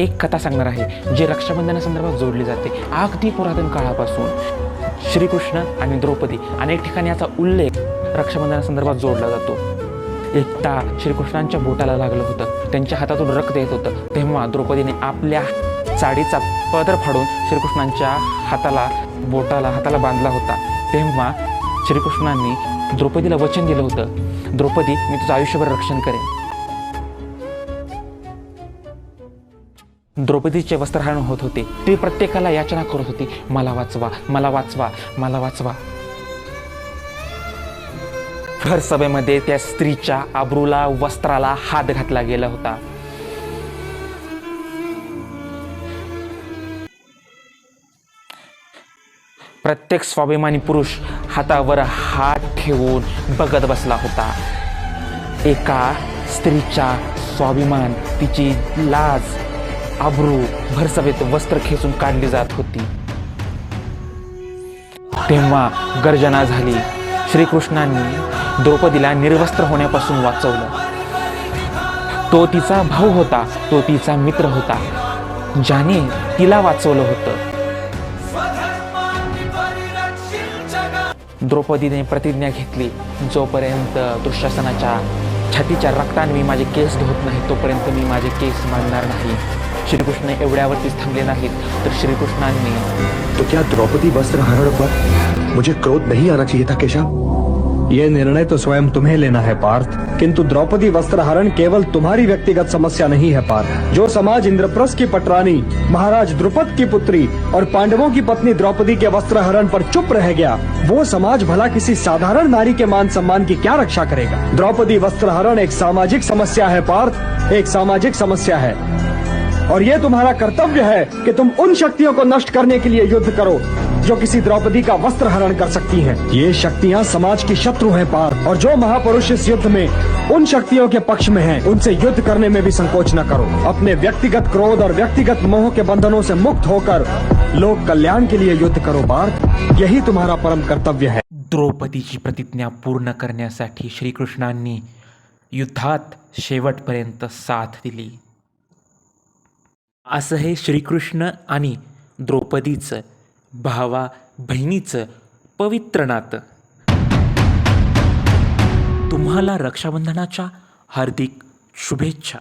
एक कथा सांगणार आहे जी रक्षाबंधनासंदर्भात जोडली जाते. अगदी पुरातन काळापासून. श्रीकृष्ण आणि द्रौपदी अनेक ठिकाणी याचा उल्लेख रक्षाबंधनासंदर्भात जोडला जातो. एकदा श्रीकृष्णांच्या बोटाला लागलं होतं. त्यांच्या हातातून रक्त येत होतं. तेव्हा द्रौपदीने आपल्या साडीचा पदर फाडून श्रीकृष्णांच्या हाताला बोटाला हाताला बांधला होता. तेव्हा श्रीकृष्णांनी द्रौपदीला वचन दिलं होतं. द्रौपदी मी तुझं आयुष्यभर रक्षण करेन. द्रौपदीचे वस्त्रहरण होत होते. ती प्रत्येकाला याचना करत होती. मला वाचवा मला वाचवा मला वाचवा. घर सभेमध्ये त्या स्त्रीच्या आबरूला वस्त्राला हात घातला गेला होता. प्रत्येक स्वाभिमानी पुरुष हातावर हात ठेवून बघत बसला होता. एका स्त्रीच्या स्वाभिमान तिची लाज आबरू भरसभेत वस्त्र खेचून काढली जात होती. तेव्हा गर्जना झाली. श्रीकृष्णांनी द्रौपदीला निर्वस्त्र होण्यापासून वाचवलं. तो तिचा भाऊ होता तो तिचा मित्र होता ज्याने तिला वाचवलं होतं. द्रौपदीने प्रतिज्ञा घेतली जोपर्यंत दुःशासनाच्या छातीच्या रक्ताने मी माझे केस धुत नाही तोपर्यंत मी माझे केस मानणार नाही. श्रीकृष्ण एवढ्यावरतीच थांबले नाहीत. तर श्रीकृष्णांनी तो क्या द्रौपदी वस्त्र हरण पर मुझे क्रोध नहीं आना चाहिए था केशव। ये निर्णय तो स्वयं तुम्हें लेना है पार्थ। किंतु द्रौपदी वस्त्र हरण केवल तुम्हारी व्यक्तिगत समस्या नहीं है पार्थ। जो समाज इंद्रप्रस्थ की पटरानी महाराज द्रुपद की पुत्री और पांडवों की पत्नी द्रौपदी के वस्त्र हरण पर चुप रह गया वो समाज भला किसी साधारण नारी के मान सम्मान की क्या रक्षा करेगा? द्रौपदी वस्त्र हरण एक सामाजिक समस्या है पार्थ। एक सामाजिक समस्या है। और ये तुम्हारा कर्तव्य है कि तुम उन शक्तियों को नष्ट करने के लिए युद्ध करो जो किसी द्रौपदी का वस्त्र हरण कर सकती हैं। ये शक्तियाँ समाज की शत्रु हैं पार और जो महापुरुष इस युद्ध में उन शक्तियों के पक्ष में हैं, उनसे युद्ध करने में भी संकोच न करो। अपने व्यक्तिगत क्रोध और व्यक्तिगत मोह के बंधनों से मुक्त होकर लोक कल्याण के लिए युद्ध करो पार्थ यही तुम्हारा परम कर्तव्य है। द्रौपदीची प्रतिज्ञा पूर्ण करने करण्यासाठी श्रीकृष्णांनी युद्धात शेवटपर्यंत साथ दिली। असं हे श्रीकृष्ण आणि द्रौपदीचं भावा बहिणीचं पवित्र नातं. तुम्हाला रक्षाबंधनाच्या हार्दिक शुभेच्छा.